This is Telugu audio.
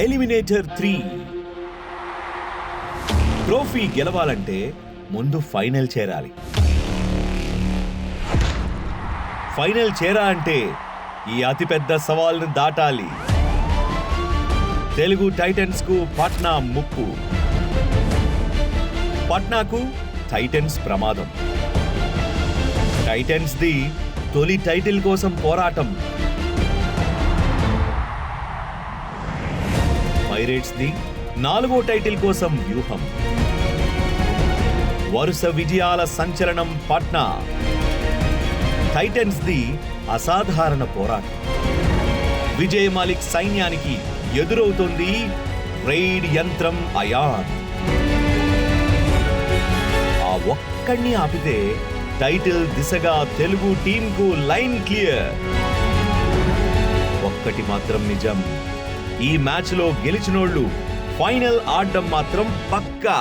ఎలిమినేటర్ త్రీ ట్రోఫీ గెలవాలంటే ముందు ఫైనల్ చేరాలి. ఫైనల్ చేరా అంటే ఈ అతిపెద్ద సవాల్ను దాటాలి. తెలుగు టైటన్స్కు పట్నా ముప్పు. పట్నాకు టైటన్స్ ప్రమాదం. టైటన్స్ ది తొలి టైటిల్ కోసం పోరాటం. పైరేట్స్ ది నాలుగో టైటిల్ కోసం వ్యూహం. వరుస విజయాల సంచలనం పట్నా. టైటన్స్ ది అసాధారణ పోరాటం. విజయ్ మాలిక్ సైన్యానికి ఎదురవుతుంది రైడ్ యంత్రం అయాన్. ఆ ఒక్కడిని ఆపితే టైటిల్ దిశగా తెలుగు టీంకు లైన్ క్లియర్. ఒక్కటి మాత్రం నిజం. ఈ మ్యాచ్లో గెలిచినోళ్ళు ఫైనల్ ఆడడం మాత్రం పక్కా.